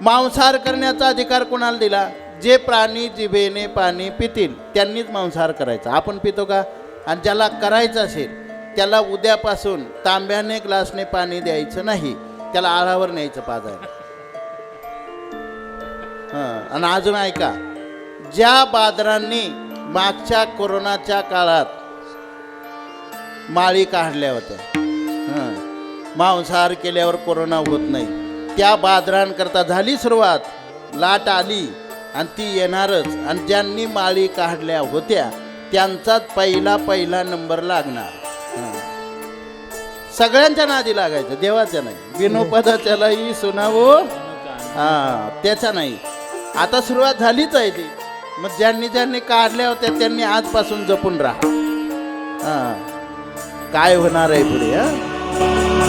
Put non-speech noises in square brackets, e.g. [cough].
मांसाहार करण्याचा अधिकार कोणाला दिला? जे प्राणी जिभेने पाणी पितील त्यांनीच मांसाहार करायचा. आपण पितो का? आणि ज्याला करायचं असेल त्याला उद्यापासून तांब्याने ग्लासने पाणी द्यायचं नाही. त्याला आळावर न्यायचं पाजायला. हां आणि अजून ऐका. ज्या बाजारांनी मागच्या कोरोनाच्या काळात माळी काढल्या होत्या हं. मांसाहार केल्यावर कोरोना होत नाही. त्या बादरांकरता झाली सुरुवात. लाट आली आणि ती येणारच आणि ज्यांनी माळी काढल्या होत्या त्यांचाच पहिला पहिला नंबर लागणार. सगळ्यांच्या नादी लागायचं देवाच्या नाही. विनोपदाच्यालाही [laughs] सुनावो. हा त्याच्या नाही. आता सुरुवात झालीच आहे ती. मग ज्यांनी ज्यांनी काढल्या होत्या त्यांनी आजपासून जपून राहा. हा. काय होणार आहे पुढे हा?